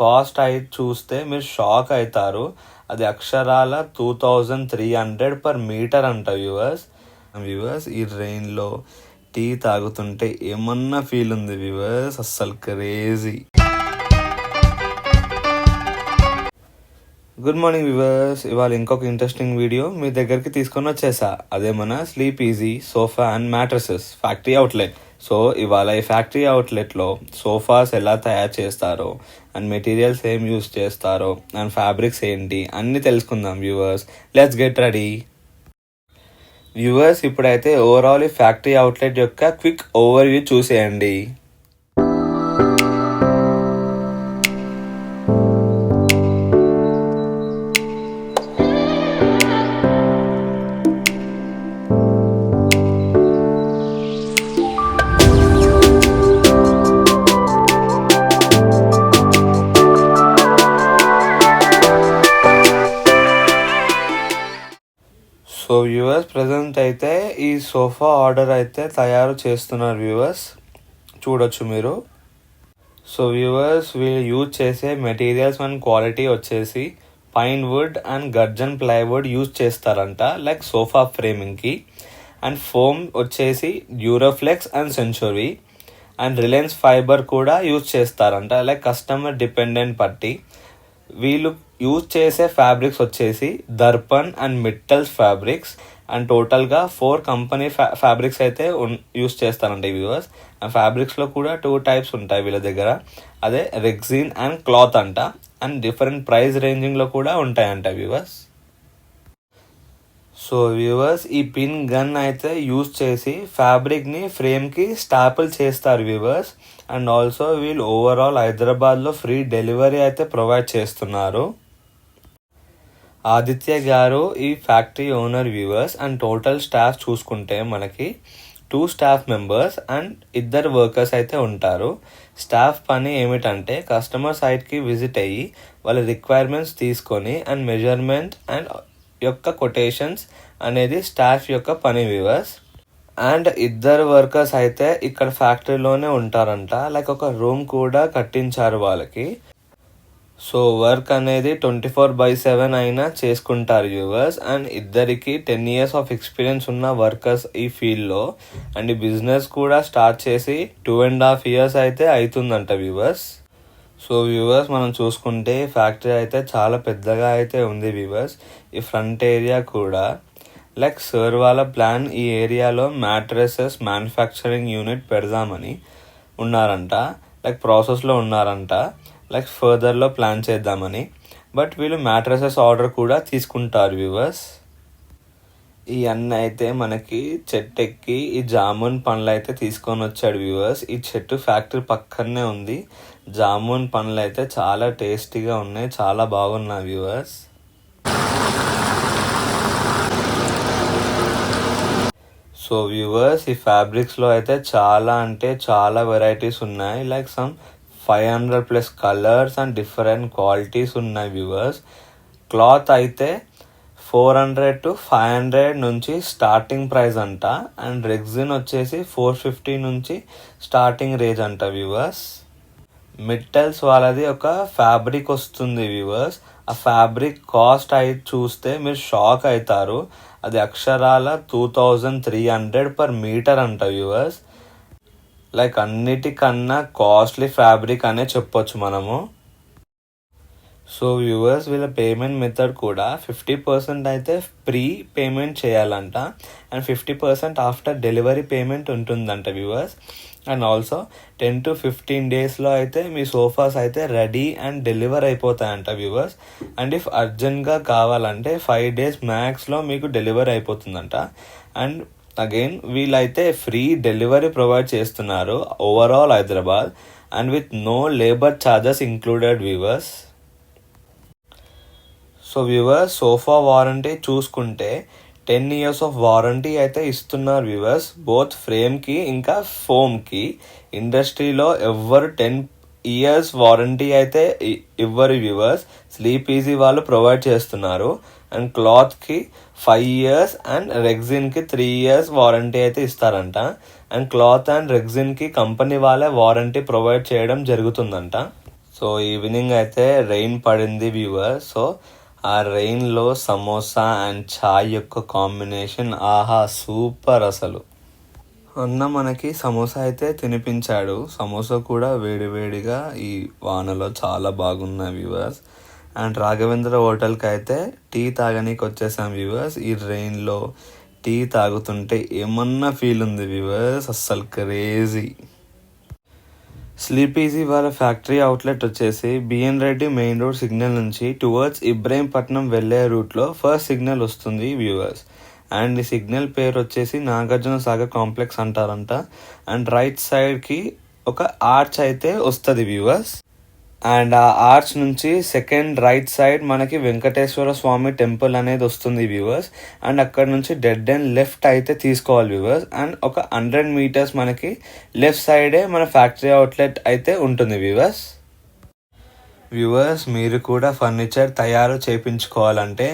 Cost అయి చూస్తే మీరు షాక్ అవుతారు. అది అక్షరాల two thousand three hundred per metre అంట వ్యూవర్స్ వ్యూవర్స్ ఈ రెయిన్లో టీ తాగుతుంటే ఏమన్నా ఫీల్ ఉంది వ్యూవర్స్ అస్సలు క్రేజీ గుడ్ మార్నింగ్ వ్యూవర్స్ ఇవాళ ఇంకొక ఇంట్రెస్టింగ్ వీడియో మీ దగ్గరికి తీసుకొని వచ్చేసా. అదే మన sleep easy sofa and mattresses factory outlet so ఇవాళ ఈ ఫ్యాక్టరీ అవుట్లెట్లో సోఫాస్ ఎలా తయారు చేస్తారో అండ్ మెటీరియల్స్ ఏం యూస్ చేస్తారో అండ్ ఫ్యాబ్రిక్స్ ఏంటి అన్నీ తెలుసుకుందాం viewers let's get ready viewers ఇప్పుడైతే ఓవరాల్ ఈ ఫ్యాక్టరీ అవుట్లెట్ యొక్క క్విక్ ఓవర్వ్యూ చూసేయండి. సో వ్యూవర్స్ ప్రజెంట్ అయితే ఈ సోఫా ఆర్డర్ అయితే తయారు చేస్తున్నారు వ్యూవర్స్. చూడొచ్చు మీరు. సో వ్యూవర్స్ వీళ్ళు యూజ్ చేసే మెటీరియల్స్ అండ్ క్వాలిటీ వచ్చేసి pine wood and gurjan plywood use చేస్తారంట లైక్ సోఫా ఫ్రేమింగ్కి. అండ్ ఫోమ్ వచ్చేసి Duroflex and Century. And Reliance fibre కూడా యూజ్ చేస్తారంట లైక్ కస్టమర్ డిపెండెంట్ పట్టి. వీళ్ళు యూజ్ చేసే ఫ్యాబ్రిక్స్ వచ్చేసి Darpan and Mittals fabrics. And టోటల్గా ఫోర్ కంపెనీ ఫ్యా ఫ్యాబ్రిక్స్ అయితే యూస్ చేస్తారంట ఈ వ్యూవర్స్ అండ్ ఫ్యాబ్రిక్స్లో కూడా టూ టైప్స్ ఉంటాయి వీళ్ళ దగ్గర. అదే రెగ్జిన్ అండ్ క్లాత్ అంట. అండ్ డిఫరెంట్ ప్రైస్ రేంజింగ్లో కూడా ఉంటాయంట వ్యూవర్స్ సో వ్యూవర్స్ ఈ పిన్ గన్ అయితే యూజ్ చేసి ఫ్యాబ్రిక్ని ఫ్రేమ్కి స్టాపుల్ చేస్తారు వ్యూవర్స్ అండ్ ఆల్సో వీళ్ళు ఓవరాల్ హైదరాబాద్లో ఫ్రీ డెలివరీ అయితే ప్రొవైడ్ చేస్తున్నారు. ఆదిత్య గారు ఈ factory owner viewers and total staff చూసుకుంటే మనకి టూ స్టాఫ్ మెంబర్స్ అండ్ ఇద్దరు వర్కర్స్ అయితే ఉంటారు. స్టాఫ్ పని ఏమిటంటే కస్టమర్ సైట్కి విజిట్ అయ్యి వాళ్ళ రిక్వైర్మెంట్స్ తీసుకొని అండ్ మెజర్మెంట్ అండ్ యొక్క కొటేషన్స్ అనేది స్టాఫ్ యొక్క పని వ్యూవర్స్ అండ్ ఇద్దరు వర్కర్స్ అయితే ఇక్కడ ఫ్యాక్టరీలోనే ఉంటారంట. లైక్ ఒక రూమ్ కూడా కట్టించారు వాళ్ళకి. సో వర్క్ అనేది ట్వంటీ ఫోర్ బై సెవెన్ అయినా చేసుకుంటారు యూవర్స్. అండ్ ఇద్దరికి టెన్ ఇయర్స్ ఆఫ్ ఎక్స్పీరియన్స్ ఉన్న వర్కర్స్ ఈ ఫీల్డ్లో. అండ్ ఈ బిజినెస్ కూడా స్టార్ట్ చేసి టూ అండ్ హాఫ్ ఇయర్స్ అయితే అవుతుందంట వ్యూవర్స్. సో వ్యూవర్స్ మనం చూసుకుంటే ఫ్యాక్టరీ అయితే చాలా పెద్దగా అయితే ఉంది వ్యూవర్స్. ఈ ఫ్రంట్ ఏరియా కూడా. లైక్ సర్ వాళ్ళ ప్లాన్ ఈ ఏరియాలో మ్యాట్రసెస్ మ్యానుఫ్యాక్చరింగ్ యూనిట్ పెడదామని ఉన్నారంట. లైక్ ప్రాసెస్లో ఉన్నారంట. లైక్ ఫర్దర్లో ప్లాన్ చేద్దామని. బట్ వీళ్ళు మ్యాట్రసెస్ ఆర్డర్ కూడా తీసుకుంటారు వ్యూవర్స్ ఈ అన్న అయితే మనకి చెట్టు ఎక్కి ఈ జామున్ పండ్లు అయితే తీసుకొని వచ్చాడు వ్యూవర్స్ ఈ చెట్టు ఫ్యాక్టరీ పక్కనే ఉంది. జామున్ పండ్లు అయితే చాలా టేస్టీగా ఉన్నాయి చాలా బాగున్నాయి వ్యూవర్స్ సో వ్యూవర్స్ ఈ ఫ్యాబ్రిక్స్లో అయితే చాలా అంటే చాలా వెరైటీస్ ఉన్నాయి. Like some five hundred plus colours and different qualities ఉన్నాయి వ్యూవర్స్. క్లాత్ అయితే four hundred to five hundred నుంచి స్టార్టింగ్ ప్రైస్ అంట. అండ్ రెగ్జిన్ వచ్చేసి ఫోర్ ఫిఫ్టీ నుంచి స్టార్టింగ్ రేంజ్ అంట వ్యూవర్స్. మిట్టల్స్ వాళ్ళది ఒక ఫ్యాబ్రిక్ వస్తుంది వ్యూవర్స్ ఆ ఫ్యాబ్రిక్ కాస్ట్ అయి చూస్తే మీరు షాక్ అవుతారు అది అక్షరాల two thousand three hundred per metre అంట వ్యూవర్స్ లైక్ అన్నిటికన్నా కాస్ట్లీ ఫ్యాబ్రిక్ అనే చెప్పొచ్చు మనము. సో వ్యూవర్స్ వీళ్ళ పేమెంట్ మెథడ్ కూడా ఫిఫ్టీ పర్సెంట్ అయితే ప్రీ పేమెంట్ చేయాలంట. And fifty percent after delivery payment ఉంటుందంట viewers and also ten to fifteen డేస్లో అయితే మీ సోఫాస్ అయితే రెడీ అండ్ డెలివర్ అయిపోతాయంట వ్యూవర్స్ అండ్ ఇఫ్ అర్జెంట్గా కావాలంటే ఫైవ్ డేస్ మ్యాక్స్లో మీకు డెలివర్ అయిపోతుందంట. అండ్ అగైన్ వీళ్ళైతే ఫ్రీ డెలివరీ ప్రొవైడ్ చేస్తున్నారు overall Hyderabad. And with no labour charges included viewers so viewers sofa warranty చూసుకుంటే టెన్ ఇయర్స్ ఆఫ్ వారంటీ అయితే ఇస్తున్నారు వ్యూవర్స్. బోత్ ఫ్రేమ్కి ఇంకా ఫోమ్కి. ఇండస్ట్రీలో ఎవ్వరు టెన్ ఇయర్స్ వారంటీ అయితే ఇవ్వరు వ్యూవర్స్. స్లీప్ ఈజీ వాళ్ళు ప్రొవైడ్ చేస్తున్నారు. అండ్ క్లాత్కి ఫైవ్ ఇయర్స్ అండ్ రెగ్జిన్కి త్రీ ఇయర్స్ వారంటీ అయితే ఇస్తారంట. అండ్ క్లాత్ అండ్ రెగ్జిన్కి కంపెనీ వాళ్ళే వారంటీ ప్రొవైడ్ చేయడం జరుగుతుందంట. సో ఈవినింగ్ అయితే రెయిన్ పడింది వ్యూవర్ సో ఆ రెయిన్లో సమోసా అండ్ చాయ్ యొక్క కాంబినేషన్ ఆహా సూపర్ అసలు. అన్న మనకి సమోసా అయితే తినిపించాడు. సమోసా కూడా వేడివేడిగా ఈ వానలో చాలా బాగున్నాయి వ్యూవర్స్. అండ్ రాఘవేంద్ర హోటల్కి అయితే టీ తాగనీకి వచ్చేసాం వ్యూవర్స్. ఈ రెయిన్లో టీ తాగుతుంటే ఏమన్నా ఫీల్ ఉంది వ్యూవర్స్? అస్సలు క్రేజీ. స్లీపీజీ వాళ్ళ ఫ్యాక్టరీ అవుట్లెట్ వచ్చేసి B N Reddy main road signal నుంచి టువర్డ్స్ ఇబ్రహీంపట్నం వెళ్ళే రూట్లో ఫస్ట్ సిగ్నల్ వస్తుంది వ్యూవర్స్. అండ్ ఈ సిగ్నల్ పేరు వచ్చేసి నాగార్జున సాగర్ కాంప్లెక్స్ అంటారంట. అండ్ రైట్ సైడ్కి ఒక ఆర్చ్ అయితే వస్తుంది వ్యూవర్స్. అండ్ ఆ ఆర్చ్ నుంచి సెకండ్ రైట్ సైడ్ మనకి వెంకటేశ్వర స్వామి టెంపుల్ అనేది వస్తుంది వ్యూవర్స్ అండ్ అక్కడ నుంచి డెడ్ అండ్ లెఫ్ట్ అయితే తీసుకోవాలి వ్యూవర్స్ అండ్ ఒక హండ్రెడ్ మీటర్స్ మనకి లెఫ్ట్ సైడే మన ఫ్యాక్టరీ అవుట్లెట్ అయితే ఉంటుంది వ్యూవర్స్ వ్యూవర్స్ మీరు కూడా ఫర్నిచర్ తయారు చేయించుకోవాలంటే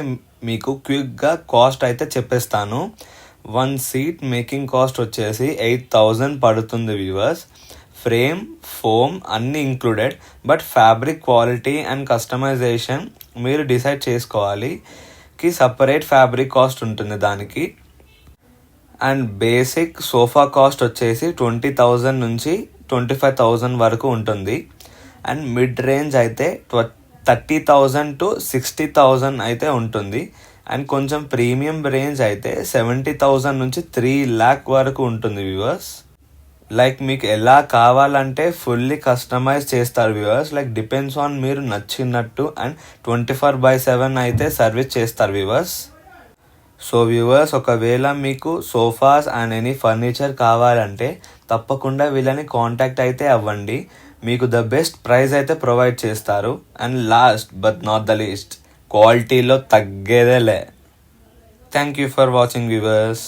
మీకు క్విక్గా కాస్ట్ అయితే చెప్పేస్తాను. వన్ సీట్ మేకింగ్ కాస్ట్ వచ్చేసి ఎయిట్ థౌజండ్ పడుతుంది వ్యూవర్స్ ఫ్రేమ్ ఫోమ్ అన్నీ included but fabric quality and customisation మీరు డిసైడ్ చేసుకోవాలి. కి సపరేట్ ఫ్యాబ్రిక్ కాస్ట్ ఉంటుంది దానికి. అండ్ బేసిక్ సోఫా కాస్ట్ వచ్చేసి ట్వంటీ థౌజండ్ నుంచి ట్వంటీ ఫైవ్ థౌజండ్ వరకు ఉంటుంది. అండ్ మిడ్ రేంజ్ అయితే ట్వ thirty thousand to sixty thousand అయితే ఉంటుంది. అండ్ కొంచెం ప్రీమియం రేంజ్ అయితే సెవెంటీ థౌజండ్ నుంచి త్రీ ల్యాక్ వరకు ఉంటుంది వ్యూవర్స్ లైక్ మీకు ఎలా కావాలంటే ఫుల్లీ కస్టమైజ్ చేస్తారు వ్యూవర్స్ లైక్ డిపెండ్స్ ఆన్ మీరు నచ్చినట్టు and twenty four by seven అయితే సర్వీస్ చేస్తారు వ్యూవర్స్ సో వ్యూవర్స్ ఒకవేళ మీకు సోఫాస్ అండ్ ఎనీ ఫర్నిచర్ కావాలంటే తప్పకుండా వీళ్ళని కాంటాక్ట్ అయితే అవ్వండి. మీకు ద బెస్ట్ ప్రైస్ అయితే ప్రొవైడ్ చేస్తారు. And last but not the least క్వాలిటీలో తగ్గేదే లే thank you for watching viewers